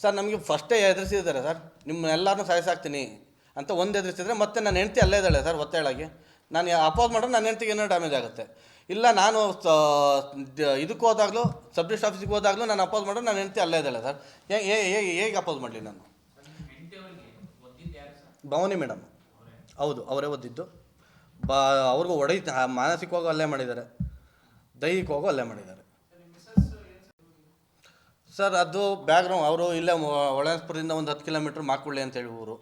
Sir, ನಮಗೆ ಫಸ್ಟೇ ಎದುರಿಸಿದ್ದಾರೆ sir. ನಿಮ್ಮನ್ನೆಲ್ಲರನ್ನೂ ಸಾಯಿಸಾಕ್ತೀನಿ ಅಂತ ಒಂದು ಎದುರಿಸಿದ್ರೆ ಮತ್ತೆ ನನ್ನ ಹೆಂಡ್ತಿ ಅಲ್ಲೇ ಇದ್ದಾಳೆ ಸರ್ ಒತ್ತೇಳಾಗಿ ನಾನು ಅಪೋಸ್ ಮಾಡಿದ್ರೆ ನನ್ನ ಹೆಂಡ್ತಿಗೆ ಏನೋ ಡ್ಯಾಮೇಜ್ ಆಗುತ್ತೆ. ಇಲ್ಲ, ನಾನು ಇದಕ್ಕೆ ಹೋದಾಗಲೂ ಸಬ್ ಡಿಸ್ಟ್ರಿಕ್ಟ್ ಆಫೀಸಿಗೆ ಹೋದಾಗಲೂ ನಾನು ಅಪೋಸ್ ಮಾಡಿದ್ರೆ ನನ್ನ ಹೆಂಡ್ತಿ ಅಲ್ಲೇ ಇದ್ದಾಳೆ ಸರ್. ಹೇಗೆ ಅಪೋಸ್ ಮಾಡಲಿ ನಾನು? ಭವಾನಿ ಮೇಡಮ್ ಹೌದು, ಅವರೇ ಓದಿದ್ದು. ಬಾ, ಅವ್ರಿಗೂ ಒಡೆಯ ಮಾನಸಿಕವಾಗೂ ಅಲ್ಲೇ ಮಾಡಿದ್ದಾರೆ. ದೈಹಿಕವಾಗೂ ಅಲ್ಲೇ ಮಾಡಿದ್ದಾರೆ. ಸರ್, ಅದು ಬ್ಯಾಗ್ರೌಂಡ್ ಅವರು ಇಲ್ಲೇ ಒಳಸ್ಪುರದಿಂದ ಒಂದು ಹತ್ತು ಕಿಲೋಮೀಟ್ರ್ ಮಾಕುಳ್ಳಿ ಅಂತೇಳಿ ಊರು.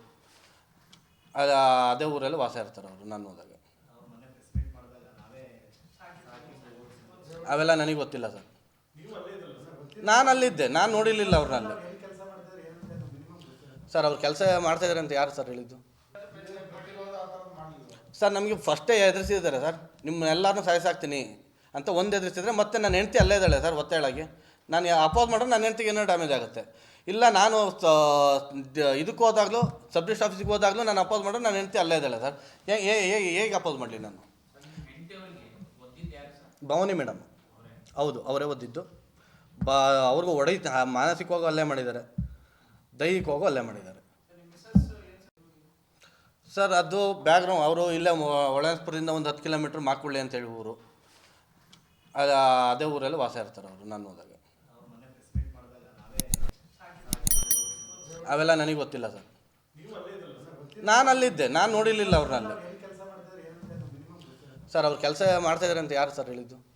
ಅದು, ಅದೇ ಊರಲ್ಲಿ ವಾಸ ಇರ್ತಾರೆ ಅವರು ನಾನು ಹೋದಾಗ. ಅವೆಲ್ಲ ನನಗೆ ಗೊತ್ತಿಲ್ಲ ಸರ್. ನಾನು ಅಲ್ಲಿದ್ದೆ, ನಾನು ನೋಡಿರಲಿಲ್ಲ ಅವ್ರನ್ನ ಅಲ್ಲಿ. ಸರ್, ಅವ್ರು ಕೆಲಸ ಮಾಡ್ತಾ ಇದಾರೆ ಅಂತ ಯಾರು ಸರ್ ಹೇಳಿದ್ದು? ಸರ್, ನಮಗೆ ಫಸ್ಟೇ ಎದುರಿಸಿದ್ದಾರೆ ಸರ್. ನಿಮ್ಮನ್ನೆಲ್ಲರೂ ಸಾಯಿಸಾಕ್ತೀನಿ ಅಂತ ಒಂದು ಎದುರಿಸಿದ್ರೆ ಮತ್ತೆ ನನ್ನ ಹೆಂಡತಿ ಅಲ್ಲೇ ಇದ್ದಾಳೆ ಸರ್ ಒತ್ತೇಳಾಗಿ ನಾನು ಅಪೋಸ್ ಮಾಡಿದ್ರೆ ನನ್ನ ಹೆಂಡತಿಗೆ ಏನೋ ಡ್ಯಾಮೇಜ್ ಆಗುತ್ತೆ. ಇಲ್ಲ, ನಾನು ಇದಕ್ಕೆ ಹೋದಾಗಲೂ ಸಬ್ ಡಿಸ್ಟ್ ಆಫೀಸಿಗೆ ಹೋದಾಗಲೂ ನಾನು ಅಪೋಸ್ ಮಾಡಿದ್ರೆ ನನ್ನ ಹೆಂಡತಿ ಅಲ್ಲೇ ಇದ್ದಾಳೆ ಸರ್. ಹೇಗೆ ಅಪೋಸ್ ಮಾಡಲಿ ನಾನು? ಭವಾನಿ ಮೇಡಮ್ ಹೌದು, ಅವರೇ ಓದಿದ್ದು. ಬಾ, ಅವ್ರಿಗೂ ಒಡೆಯ ಮಾನಸಿಕವಾಗೂ ಅಲ್ಲೇ ಮಾಡಿದ್ದಾರೆ. ದೈಹಿಕವಾಗೂ ಅಲ್ಲೇ ಮಾಡಿದ್ದಾರೆ. ಸರ್, ಅದು ಬ್ಯಾಗ್ರೌಂಡ್ ಅವರು ಇಲ್ಲೇ ಒಳಸ್ಪುರದಿಂದ ಒಂದು ಹತ್ತು ಕಿಲೋಮೀಟ್ರ್ ಮಾಕುಳ್ಳಿ ಅಂತೇಳಿ ಊರು. ಅದೇ ಊರಲ್ಲಿ ವಾಸ ಇರ್ತಾರೆ ಅವರು, ನಾನು ಹೋದಾಗ. ಅವೆಲ್ಲ ನನಗೆ ಗೊತ್ತಿಲ್ಲ ಸರ್. ನಾನು ಅಲ್ಲಿದ್ದೆ, ನಾನು ನೋಡಿರಲಿಲ್ಲ ಅವ್ರನ್ನ ಅಲ್ಲಿ. ಸರ್, ಅವ್ರು ಕೆಲಸ ಮಾಡ್ತಾ ಇದಾರೆ ಅಂತ ಯಾರು ಸರ್ ಹೇಳಿದ್ದು?